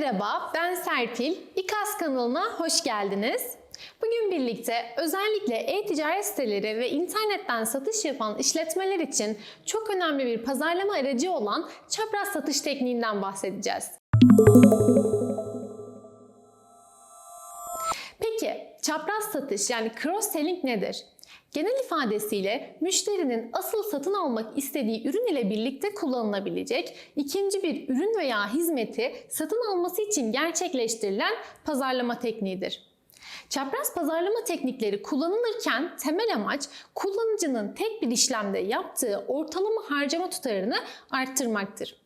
merhaba, ben Serpil. İKAS kanalına hoş geldiniz. Bugün birlikte özellikle e-ticaret siteleri ve internetten satış yapan işletmeler için çok önemli bir pazarlama aracı olan çapraz satış tekniğinden bahsedeceğiz. Peki çapraz satış yani cross selling nedir? Genel ifadesiyle müşterinin asıl satın almak istediği ürün ile birlikte kullanılabilecek ikinci bir ürün veya hizmeti satın alması için gerçekleştirilen pazarlama tekniğidir. Çapraz pazarlama teknikleri kullanılırken temel amaç kullanıcının tek bir işlemde yaptığı ortalama harcama tutarını arttırmaktır.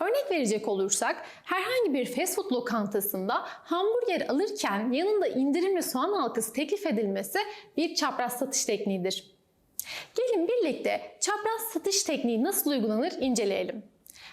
Örnek verecek olursak herhangi bir fast food lokantasında hamburger alırken yanında indirimli soğan halkası teklif edilmesi bir çapraz satış tekniğidir. Gelin birlikte çapraz satış tekniği nasıl uygulanır inceleyelim.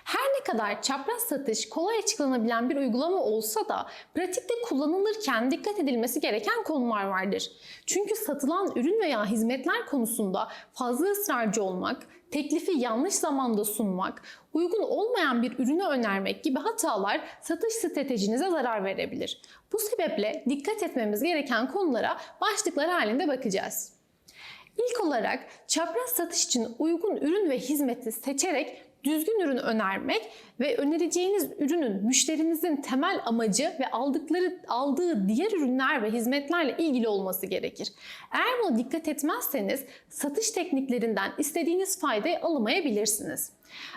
Her ne kadar çapraz satış kolay açıklanabilen bir uygulama olsa da pratikte kullanılırken dikkat edilmesi gereken konular vardır. Çünkü satılan ürün veya hizmetler konusunda fazla ısrarcı olmak, teklifi yanlış zamanda sunmak, uygun olmayan bir ürünü önermek gibi hatalar satış stratejinize zarar verebilir. Bu sebeple dikkat etmemiz gereken konulara başlıklar halinde bakacağız. İlk olarak çapraz satış için uygun ürün ve hizmeti seçerek düzgün ürün önermek ve önereceğiniz ürünün müşterinizin temel amacı ve aldıkları aldığı diğer ürünler ve hizmetlerle ilgili olması gerekir. Eğer buna dikkat etmezseniz satış tekniklerinden istediğiniz faydayı alamayabilirsiniz.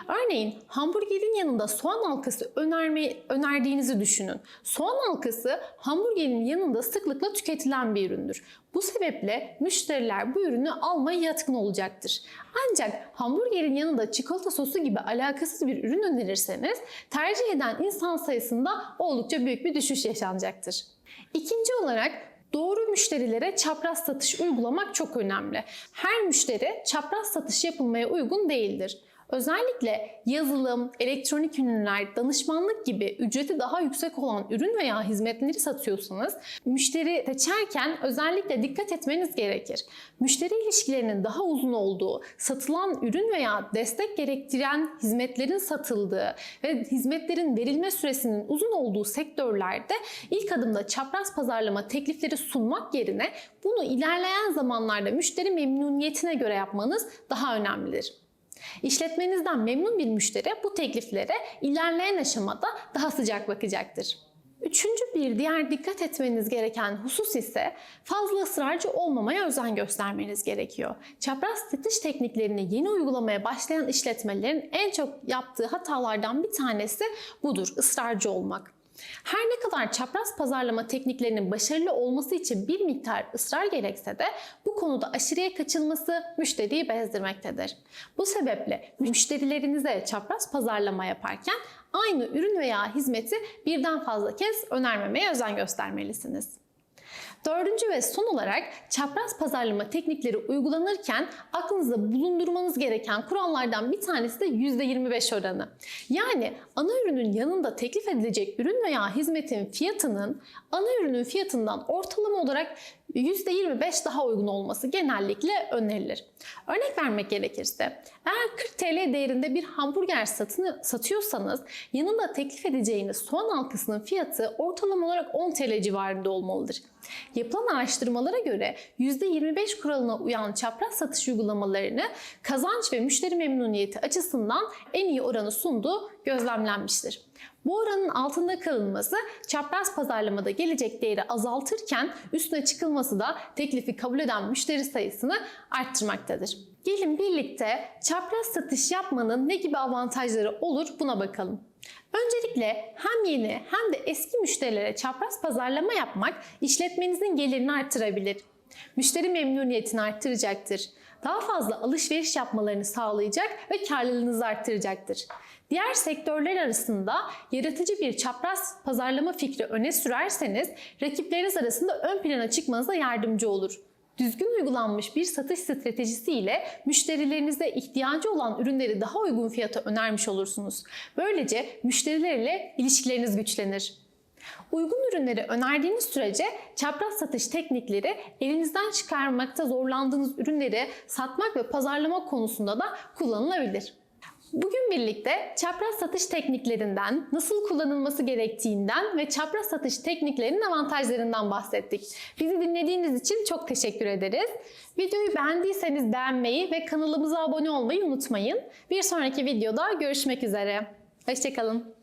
Örneğin hamburgerin yanında soğan halkası önerme, önerdiğinizi düşünün. Soğan halkası hamburgerin yanında sıklıkla tüketilen bir üründür. Bu sebeple müşteriler bu ürünü almaya yatkın olacaktır. Ancak hamburgerin yanında çikolata sosu gibi alakasız bir ürün önerirseniz tercih eden insan sayısında oldukça büyük bir düşüş yaşanacaktır. İkinci olarak Doğru müşterilere çapraz satış uygulamak çok önemli. Her müşteri çapraz satış yapılmaya uygun değildir. Özellikle yazılım, elektronik ürünler, danışmanlık gibi ücreti daha yüksek olan ürün veya hizmetleri satıyorsanız müşteri seçerken özellikle dikkat etmeniz gerekir. Müşteri ilişkilerinin daha uzun olduğu, satılan ürün veya destek gerektiren hizmetlerin satıldığı ve hizmetlerin verilme süresinin uzun olduğu sektörlerde ilk adımda çapraz pazarlama teklifleri sunmak yerine bunu ilerleyen zamanlarda müşteri memnuniyetine göre yapmanız daha önemlidir. İşletmenizden memnun bir müşteri bu tekliflere ilerleyen aşamada daha sıcak bakacaktır. Üçüncü bir diğer dikkat etmeniz gereken husus ise fazla ısrarcı olmamaya özen göstermeniz gerekiyor. Çapraz satış tekniklerini yeni uygulamaya başlayan işletmelerin en çok yaptığı hatalardan bir tanesi budur, ısrarcı olmak. Her ne kadar çapraz pazarlama tekniklerinin başarılı olması için bir miktar ısrar gerekse de bu konuda aşırıya kaçılması müşteriyi bezdirmektedir. Bu sebeple müşterilerinize çapraz pazarlama yaparken aynı ürün veya hizmeti birden fazla kez önermemeye özen göstermelisiniz. Dördüncü ve son olarak çapraz pazarlama teknikleri uygulanırken aklınızda bulundurmanız gereken kurallardan bir tanesi de %25 oranı. Yani ana ürünün yanında teklif edilecek ürün veya hizmetin fiyatının ana ürünün fiyatından ortalama olarak %25 daha uygun olması genellikle önerilir. Örnek vermek gerekirse eğer 40 TL değerinde bir hamburger satını satıyorsanız yanında teklif edeceğiniz soğan halkasının fiyatı ortalama olarak 10 TL civarında olmalıdır. Yapılan araştırmalara göre %25 kuralına uyan çapraz satış uygulamalarını kazanç ve müşteri memnuniyeti açısından en iyi oranı sunduğu gözlemlenmiştir. Bu oranın altında kalınması çapraz pazarlamada gelecek değeri azaltırken üstüne çıkılması da teklifi kabul eden müşteri sayısını arttırmaktadır. Gelin birlikte çapraz satış yapmanın ne gibi avantajları olur buna bakalım. Öncelikle hem yeni hem de eski müşterilere çapraz pazarlama yapmak işletmenizin gelirini artırabilir. Müşteri memnuniyetini arttıracaktır. Daha fazla alışveriş yapmalarını sağlayacak ve karlılığınızı arttıracaktır. Diğer sektörler arasında yaratıcı bir çapraz pazarlama fikri öne sürerseniz rakipleriniz arasında ön plana çıkmanıza yardımcı olur. Düzgün uygulanmış bir satış stratejisi ile müşterilerinize ihtiyacı olan ürünleri daha uygun fiyata önermiş olursunuz. Böylece müşterilerle ilişkileriniz güçlenir. Uygun ürünleri önerdiğiniz sürece çapraz satış teknikleri elinizden çıkarmakta zorlandığınız ürünleri satmak ve pazarlama konusunda da kullanılabilir. Bugün birlikte çapraz satış tekniklerinden, nasıl kullanılması gerektiğinden ve çapraz satış tekniklerinin avantajlarından bahsettik. Bizi dinlediğiniz için çok teşekkür ederiz. Videoyu beğendiyseniz beğenmeyi ve kanalımıza abone olmayı unutmayın. Bir sonraki videoda görüşmek üzere. Hoşçakalın.